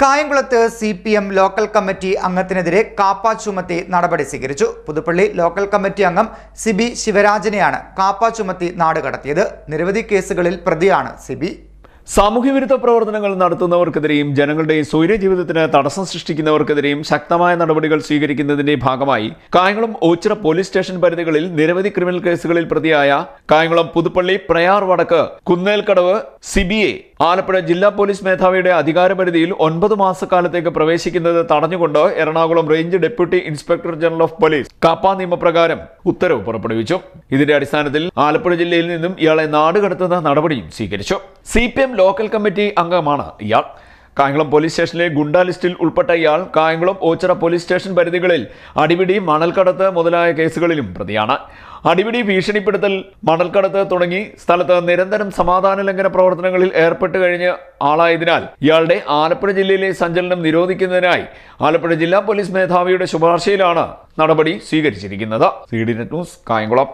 കായംകുളത്ത് C P M local committee അംഗത്തിനെതിരെ KAAPA ചുമത്തി നടപടി സ്വീകരിച്ചു. പുതുപ്പള്ളി ലോക്കൽ കമ്മിറ്റി അംഗം സിബി ശിവരാജനെയാണ് കാപ്പ ചുമത്തി നാടുകടത്തിയത് നിരവധി കേസുകളിൽ പ്രതിയാണ് സിബി. സാമൂഹ്യവിരുദ്ധ പ്രവർത്തനങ്ങൾ നടത്തുന്നവർക്കെതിരെയും ജനങ്ങളുടെയും സ്വൈര്യ ജീവിതത്തിന് തടസ്സം സൃഷ്ടിക്കുന്നവർക്കെതിരെയും ശക്തമായ നടപടികൾ സ്വീകരിക്കുന്നതിന്റെ ഭാഗമായി കായംകുളം ഓച്ചിറ പോലീസ് സ്റ്റേഷൻ പരിധികളിൽ നിരവധി ക്രിമിനൽ കേസുകളിൽ പ്രതിയായ കായംകുളം പുതുപ്പള്ളി പ്രയാർ വടക്ക് കുന്നേൽക്കടവ് സിബിയെ ആലപ്പുഴ ജില്ലാ പോലീസ് മേധാവിയുടെ അധികാരപരിധിയിൽ ഒൻപത് മാസക്കാലത്തേക്ക് പ്രവേശിക്കുന്നത് തടഞ്ഞുകൊണ്ട് Ernakulam range deputy inspector general of police KAAPA നിയമപ്രകാരം ഉത്തരവ് പുറപ്പെടുവിച്ചു. ഇതിന്റെ അടിസ്ഥാനത്തിൽ ആലപ്പുഴ ജില്ലയിൽ നിന്നും ഇയാളെ നാടുകടത്തുന്ന നടപടിയും സ്വീകരിച്ചു. സി ലോക്കൽ കമ്മിറ്റി അംഗമാണ് ഇയാൾ. കായംകുളം പോലീസ് സ്റ്റേഷനിലെ ഗുണ്ട ലിസ്റ്റിൽ ഉൾപ്പെട്ട ഇയാൾ കായംകുളം ഓച്ചിറ പോലീസ് സ്റ്റേഷൻ പരിധികളിൽ അടിപിടി മണൽക്കടത്ത് മുതലായ കേസുകളിലും പ്രതിയാണ്. അടിപിടി ഭീഷണിപ്പെടുത്തൽ മണൽക്കടത്ത് തുടങ്ങി സ്ഥലത്ത് നിരന്തരം സമാധാന ലംഘന പ്രവർത്തനങ്ങളിൽ ഏർപ്പെട്ട് കഴിഞ്ഞ ആളായതിനാൽ ഇയാളുടെ ആലപ്പുഴ ജില്ലയിലെ സഞ്ചലനം നിരോധിക്കുന്നതിനായി ആലപ്പുഴ ജില്ലാ പോലീസ് മേധാവിയുടെ ശുപാർശയിലാണ് നടപടി സ്വീകരിച്ചിരിക്കുന്നത്. C D net news Kayamkulam.